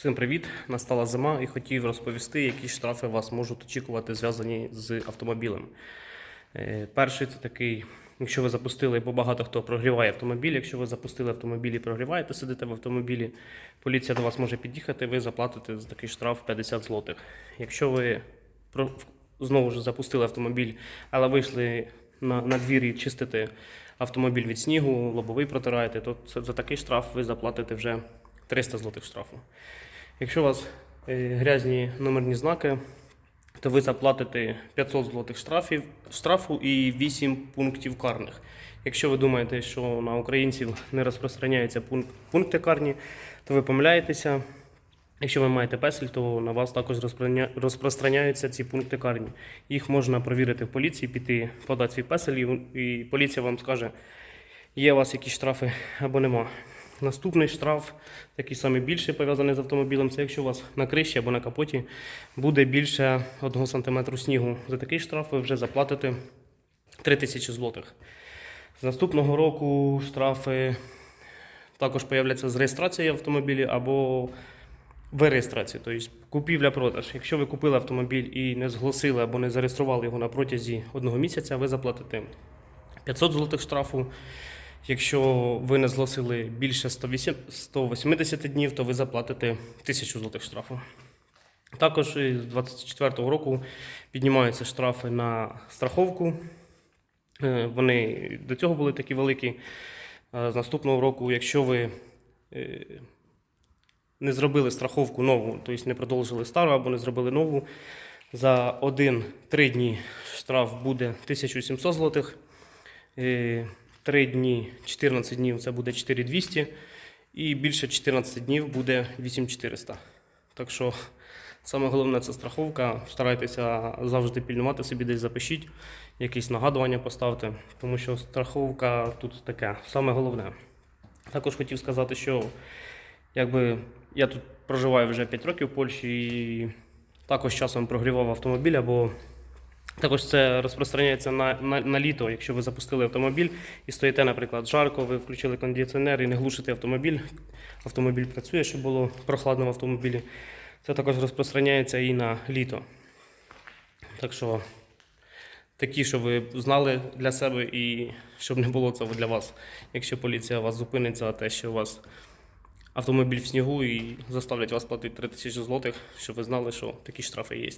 Всім привіт! Настала зима і хотів розповісти, які штрафи вас можуть очікувати зв'язані з автомобілем. Е, Перший це такий, якщо ви запустили, бо багато хто прогріває автомобіль. Якщо ви запустили автомобіль і прогріваєте, сидите в автомобілі, поліція до вас може під'їхати, ви заплатите за такий штраф 50 злотих. Якщо ви знову ж запустили автомобіль, але вийшли на, на двір і чистите автомобіль від снігу, лобовий протираєте, то за такий штраф ви заплатите вже 300 злотих штрафу. Якщо у вас е, грязні номерні знаки, то ви заплатите 500 злотих штрафів, штрафу і 8 пунктів карних. Якщо ви думаєте, що на українців не розпространяються пунк- пункти карні, то ви помиляєтеся. Якщо ви маєте песель, то на вас також розпространя- розпространяються ці пункти карні. Їх можна провірити в поліції, піти подати свій песель, і поліція вам скаже, є у вас якісь штрафи або нема. Наступний штраф, такий самий більший пов'язаний з автомобілем, це якщо у вас на криші або на капоті буде більше 1 см снігу. За такий штраф ви вже заплатите 3000 злотих. З наступного року штрафи також появляться з реєстрацією автомобілів або в реєстрації, тобто купівля-продаж. Якщо ви купили автомобіль і не зголосили або не зареєстрували його на протязі одного місяця, ви заплатите 500 злотих штрафу. Якщо ви не зголосили більше 180 днів, то ви заплатите 1000 злотих штрафу. Також з 2024 року піднімаються штрафи на страховку. Е, Вони до цього були такі великі. З наступного року, якщо ви е, не зробили страховку нову, тобто не продовжили стару або не зробили нову, за 1-3 дні штраф буде 1700 злотих. Е, 3 дні 14 днів це буде 4200 і більше 14 днів буде 8400. Так що саме головне це страховка. Старайтеся завжди пільнувати собі, десь запишіть, якісь нагадування поставте, тому що страховка тут таке, саме головне. Також хотів сказати, що якби я тут проживаю вже 5 років в Польщі і також часом прогрівав автомобіль або також це розпространяється на, на, на літо, якщо ви запустили автомобіль і стоїте, наприклад, жарко, ви включили кондиціонер і не глушите автомобіль. Автомобіль працює, щоб було прохладно в автомобілі. Це також розпространяється і на літо. Так що такі, щоб ви знали для себе і щоб не було це для вас, якщо поліція вас зупинить за те, що у вас автомобіль в снігу і заставлять вас платити 3000 злотих, щоб ви знали, що такі штрафи є.